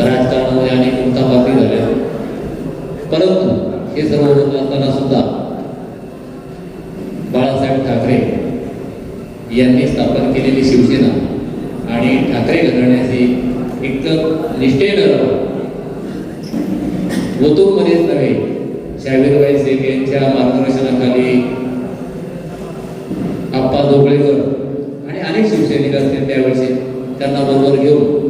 राजकारणामध्ये अनेक उलथापालथी झाल्या. परंतु हे सर्व होत असताना सुद्धा बाळासाहेब ठाकरे यांनी स्थापन केलेली शिवसेना आणि ठाकरे घराण्याची एकदम निष्ठेनं ओतूरमध्येच नव्हे शाहीरबाई शेख यांच्या मार्गदर्शनाखाली आप्पा जोगळेकर आणि अनेक शिवसैनिक असतील त्यावेळेस त्यांना बरोबर घेऊन.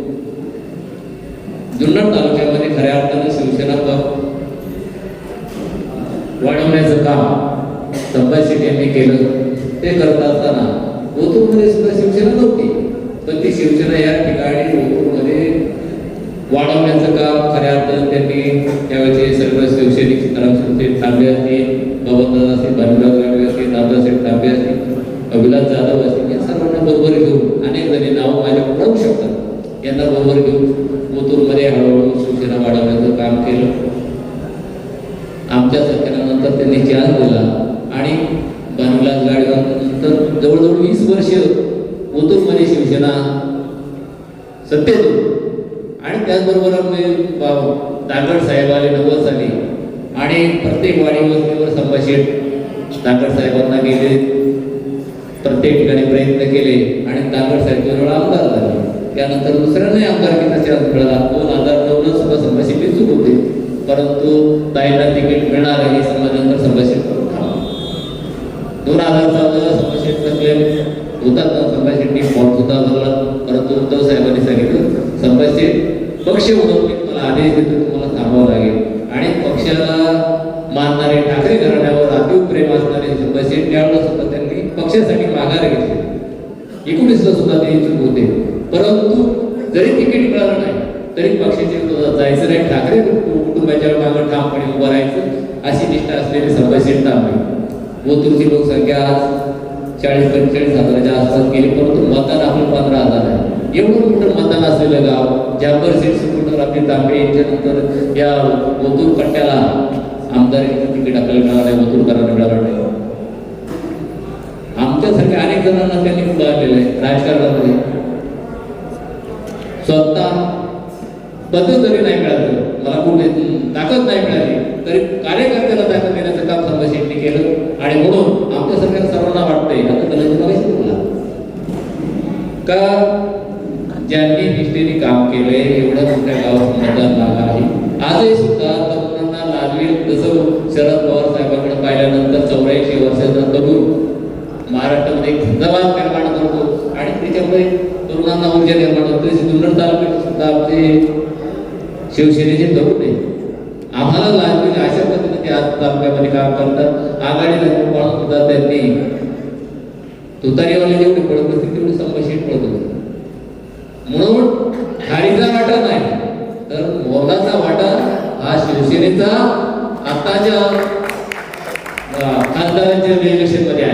जुन्नर तालुक्यामध्ये खऱ्या अर्थानं शिवसेना पद वाढवण्याचं काम संभाजी शेठ यांनी केलं. ते करत असताना ओतूरमध्ये सुद्धा शिवसेना नव्हती. पण ती शिवसेना या ठिकाणी ओतूरमध्ये वाढवण्याचं काम खऱ्या अर्थानं त्यांनी त्यावेळेचे सर्व शिवसैनिक सीताराम शिवसे तांबे असतील बबनदादा असतील भानुराज गाडवे असतील दादासाहेब तांबे असतील अभिलाष जाधव असतील या सर्वांना बरोबर घेऊन अनेक जणी नावं माझ्या पडू शकतात. यांना बरोबर घेऊन ओतूरमध्ये हळूहळू सूचना वाढवण्याचं काम केलं. आमच्या सरकारनंतर त्यांनी चान्स दिला आणि भानुलाल गाडवानंतर जवळजवळ वीस वर्ष ओतूरमध्ये शिवसेना सत्तेत आणि त्याचबरोबर दागड साहेब आले नव्वद साली आणि प्रत्येक वाडी वस्तीवर संभाषण दागड साहेबांना गेले. प्रत्येक ठिकाणी प्रयत्न केले आणि दागड साहेब दोन वेळा आमदार झाले. त्यानंतर दुसऱ्यांनाही आमदारकीचा चान्स मिळाला दोन हजार नऊला सुद्धा संभाषित चूक होते. परंतु ताईला तिकीट मिळणार हे समजल्यानंतर संभाषित करून दोन हजार चौदाला संभाषित नसले होतात ना संभाषण फॉल्ट होता झाला परंतु उद्धव साहेबांनी सांगितलं संभाषित पक्ष म्हणून मी तुम्हाला आदेश देतो तुम्हाला थांबावं लागेल. आणि पक्षाला मानणारे ठाकरे घराण्यावर अतिव प्रेम असणारे संभाषण त्यावेळेला सुद्धा त्यांनी पक्षासाठी माघार घेतली. एकोणीसला सुद्धा ते इच्छुक होते. परंतु जरी तिकीट मिळालं नाही तरी पक्षाचे जायचं नाही. ठाकरे कुटुंबाच्या मागे ठामपणे उभं राहायचं अशी निष्ठा असलेले संभाषण थांबले ओतूरची लोकसंख्या आज चाळीस पंचेचाळीस हजाराच्या आसपास गेली परंतु मतदान आपलं पंधरा हजार आहे. एवढं मोठं मतदान असलेलं गाव ज्या सीट सुटून आपले तांबे यांच्यानंतर या ओतूर पट्ट्याला आमदार तिकीट आपल्याला मिळालं नाही ओतूरकरांना मिळालं नाही. आमच्यासारख्या अनेक जणांना त्यांनी पुढे आहे. राजकारणामध्ये. स्वतः पद जरी नाही मिळालं मला कुठे ताकद नाही मिळाली तरी कार्यकर्त्याला ताकद देण्याचं काम संभाजी शेट्टी केलं आणि म्हणून आमच्या आमच्यासारख्या सर्वांना वाटतंय. आता त्याला माहिती बोला का ज्यांनी निष्ठेने काम केलंय एवढ्या मोठ्या गावात मतदान लागा आहे. आजही सुद्धा तरुणांना लागले तसं शरद पवार साहेबांकडे पाहिल्यानंतर चौऱ्याऐंशी वर्षाचा तरुण महाराष्ट्रामध्ये एक निर्माण करतो आणि त्याच्यामुळे तरुणांना ऊर्जा निर्माण होते. जुन्नर तालुक्यात सुद्धा आमचे शिवसेनेचे तरुण आहे आम्हाला लागलेले अशा पद्धतीने ते आज तालुक्यामध्ये काम करतात. आघाडीला पाळून सुद्धा त्यांनी तुतारीवाले जेवढे पडत असतील तेवढे संभाषित पडत होते. म्हणून खारीचा वाटा नाही तर मोलाचा वाटा हा शिवसेनेचा आताच्या खासदारांच्या इलेक्शन आहे.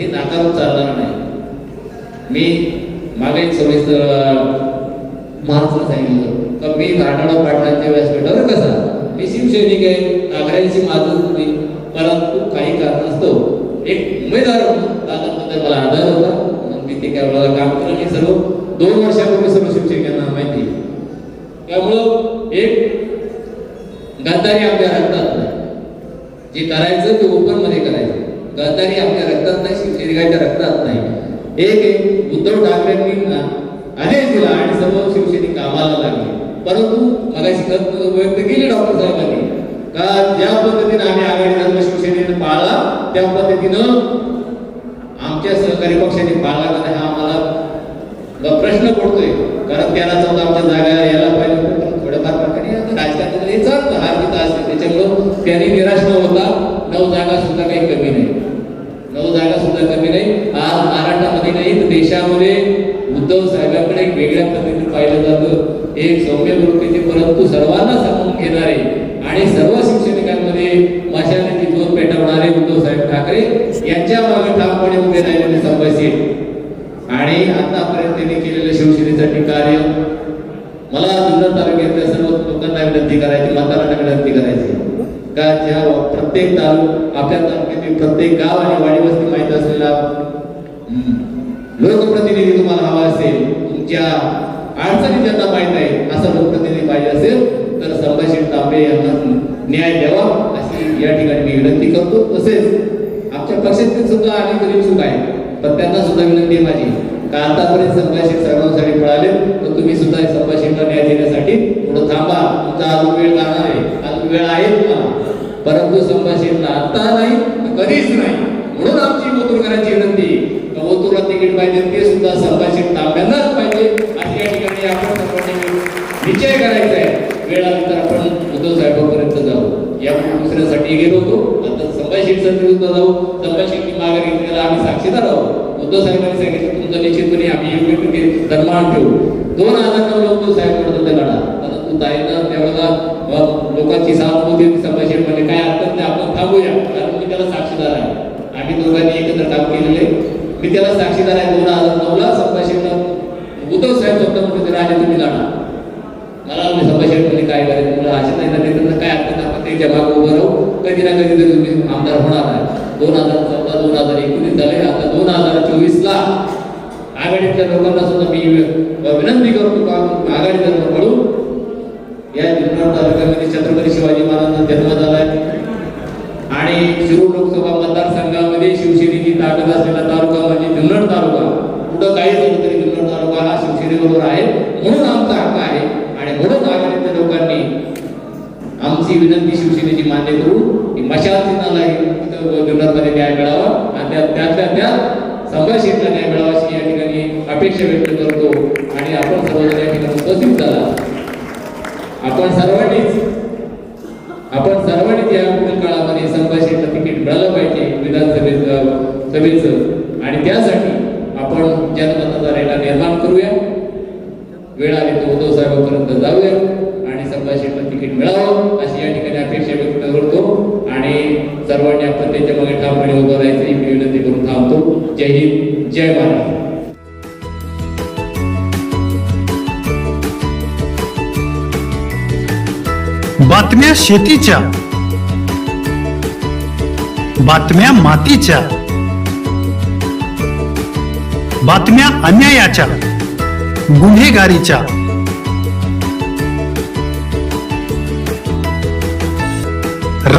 हे नाकारून चालणार नाही. मी मागे एक सविस्तर महाराष्ट्र सांगितलं का मी मराठवाडा पाटणाच्या व्यासपीठावर कसा? मी शिवसैनिक आहे नागऱ्यांची माझं नाही परंतु काही कारणास्तव एक उमेदवार दादाबद्दल मला आधार होता. मग मी ते काय काम केलं मी सर्व दोन वर्षापूर्वी सर्व शिवसैनिकांना माहिती. आहे. त्यामुळं एक गद्दारी आपल्या हातात नाही. जे करायचं गांधारी आपल्या रक्तात नाही शिवसैनिकांच्या रक्तात नाही. एक एक उद्धव ठाकरेंनी ना आदेश दिला आणि सर्व शिवसैनिक कामाला लागले. परंतु मगाशी खत व्यक्त केली डॉक्टर साहेबांनी. का ज्या पद्धतीने आम्ही आघाडी धर्म शिवसेनेने पाळला त्या पद्धतीनं आमच्या सहकारी पक्षाने पाळला नाही हा आम्हाला प्रश्न पडतोय. कारण त्याला चौदा आमच्या जागा यायला पाहिजे थोडंफार थोड्याफार प्रकारे आता हे चालतं हार जित असते त्याच्यामुळं त्यांनी निराश न होता नऊ जागा सुद्धा काही कमी नाही. नऊ जागा सुद्धा कमी नाही. आज महाराष्ट्रामध्ये नाही तर देशामध्ये उद्धव साहेबांकडे एक वेगळ्या पद्धतीने पाहिलं जातं. एक सौम्य प्रवृत्तीचे परंतु सर्वांना सामावून घेणारे आणि सर्व शिक्षणिकांमध्ये मशालीची जोत पेटवणारे उद्धव साहेब ठाकरे यांच्या मागे ठामपणे उभे राहिलेले संभाजी आणि आतापर्यंत त्यांनी केलेलं शिवसेनेसाठी कार्य मला जुन्नर तालुक्यातल्या सर्व लोकांना विनंती करायची मतदारांना विनंती करायची. का ज्या प्रत्येक तालुक आपल्या तालुक्यातील प्रत्येक गाव आणि वाडी वस्ती माहीत असलेला लोकप्रतिनिधी तुम्हाला हवा असेल तुमच्या अडचणी त्यांना माहीत आहे असं लोकप्रतिनिधी पाहिजे असेल तर संभाषण तांबे यांना न्याय द्यावा अशी या ठिकाणी मी विनंती करतो. तसेच आमच्या पक्षातील सुद्धा अनेक गरीब आहे पण त्यांना सुद्धा विनंती आहे माझी. का आतापर्यंत संभाषण सर्वांसाठी मिळाले तर तुम्ही सुद्धा संभाषणला न्याय देण्यासाठी थोडं थांबा. तुमचा अजून वेळ जाणार आहे. अजून वेळ आहे तुम्हाला परंतु संभाषणला आता नाही कधीच नाही. म्हणून आमची ओतूरकरांची विनंती का तिकीट पाहिजे ते सुद्धा संभाषण तांब्यांनाच पाहिजे. अशा या ठिकाणी आपण सर्वांनी निश्चय करायचा आहे. वेळानंतर आपण उद्धव साहेबांपर्यंत जाऊ. या दुसऱ्यासाठी गेलो होतो. आता संभाषण विरुद्ध जाऊ. संभाषणची मागे घेतलेला आम्ही साक्षीदार आहोत. उद्धव साहेबांनी सांगितलं तुमचं निश्चितपणे आम्ही योग्य प्रकारे धर्मान ठेवू दोन हजार नऊ उद्धव साहेब म्हणत होते लढा. परंतु ताईनं त्यावेळेला लोकांची सहानुभूती होती म्हणजे काय हरकत नाही आपण थांबूया. कारण मी त्याला साक्षीदार आहे. आम्ही दोघांनी एकत्र काम केलेले. मी त्याला साक्षीदार आहे दोन हजार नऊला संभाषण उद्धव साहेब स्वतः म्हणते राजे तुम्ही लढा. मला संभाषण म्हणजे काय करायचं? मला असे नाही ना काय हरकत नाही, आपण त्याच्यामागे उभं राहू. कधी ना कधी तरी तुम्ही आमदार होणार आहे? दोन हजार चौदा दोन हजार एकोणीस झाले. आता दोन हजार चोवीस ला आघाडीतल्या लोकांना सुद्धा मी विनंती करतो. का आघाडीला पडू या जुन्नर तालुक्यामध्ये छत्रपती शिवाजी महाराजांचा जन्म झालाय आणि शिरूर लोकसभा मतदारसंघामध्ये शिवसेनेची ताकद असलेला तालुका म्हणजे जुन्नर तालुका. कुठं काही झालं तरी जुन्नर तालुका हा शिवसेनेबरोबर आहे. म्हणून आमचा हक्क आहे. आणि म्हणून आघाडीतल्या लोकांनी आमची विनंती शिवसेनेची मान्य करू की मशाल चिन्हाला जुन्नरमध्ये न्याय मिळावा आणि त्या- त्यातल्या त्यात न्याय मिळावा अशी या ठिकाणी अपेक्षा व्यक्त करतो आणि आपण सर्वजण या ठिकाणी उपस्थित झाला. आपण सर्वांनीच आपण सर्वांनीच या पुढील काळामध्ये संभाषणला तिकीट मिळालं पाहिजे विधानसभेत अ, सभेचं. आणि त्यासाठी आपण जनमताचा रेटा निर्माण करूया. वेळ आली तो उद्धव साहेबांपर्यंत जाऊया आणि संभाषणला तिकीट मिळावं अशी या ठिकाणी अपेक्षा व्यक्त करतो. आणि सर्वांनी आपण त्याच्यामागे ठामपणे उभं राहायचं ही मी विनंती करून थांबतो. जय हिंद जय महाराष्ट्र बातम्या शेतीच्या बातम्या मातीच्या बातम्या अन्यायाच्या गुन्हेगारीच्या.